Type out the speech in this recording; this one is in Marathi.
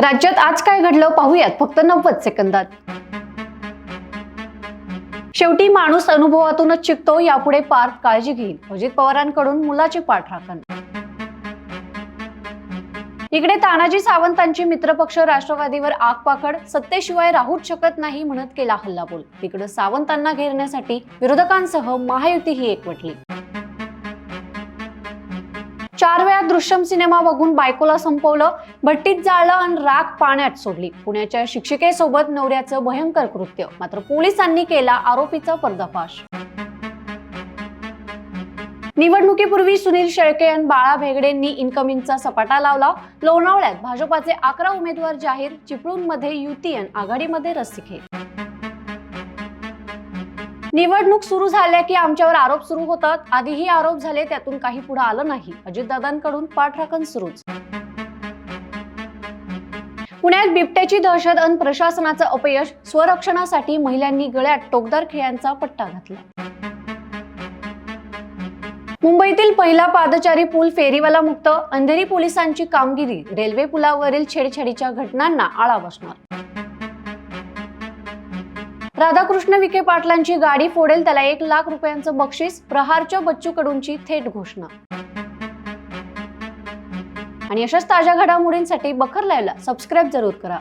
राज्यात आज काय घडलं पाहूयात फक्त नव्वद सेकंदात. शेवटी माणूस अनुभवातूनच शिकतो यापुढे पार काळजी घेईल. अजित पवारांकडून मुलाची पाठराखण इकडे तानाजी सावंतांची मित्रपक्ष राष्ट्रवादीवर आगपाकड सत्तेशिवाय राहूच शकत नाही म्हणत केला हल्लाबोल. तिकडे सावंतांना घेरण्यासाठी विरोधकांसह महायुतीही एकवटली. चार वेळा दृश्यम सिनेमा बघून बायकोला संपवलं भट्टीत जाळलं आणि राख पाण्यात सोडली. पुण्याच्या शिक्षिकेसोबत नवऱ्याचं भयंकर कृत्य. मात्र पोलिसांनी केला आरोपीचा पर्दाफाश. निवडणुकीपूर्वी सुनील शेळके आणि बाळा भेगडेंनी इन्कमिंगचा सपाटा लावला. लोणावळ्यात भाजपाचे अकरा उमेदवार जाहीर चिपळूणमध्ये युती आणि आघाडीमध्ये रस्सीखेच. निवडणूक सुरू झाल्या की आमच्यावर आरोप सुरू होतात. आधीही आरोप झाले त्यातून काही पुढे आलं नाही. अजितदादांकडून पाठराखण सुरूच. पुण्यात बिबट्याची दहशत अन प्रशासनाचं अपयश स्वरक्षणासाठी महिलांनी गळ्यात टोकदार खेळ्यांचा पट्टा घातला. मुंबईतील पहिला पादचारी पूल फेरीवाला मुक्त अंधेरी पोलिसांची कामगिरी रेल्वे पुलावरील छेडछाडीच्या घटनांना आळा बसणार. राधाकृष्ण विखे पाटलांची गाडी फोडेल त्याला एक लाख रुपयांचं बक्षीस प्रहारच्या बच्चू कडूंची थेट घोषणा. आणि अशाच ताज्या घडामोडींसाठी बखर लायला सबस्क्राईब जरूर करा.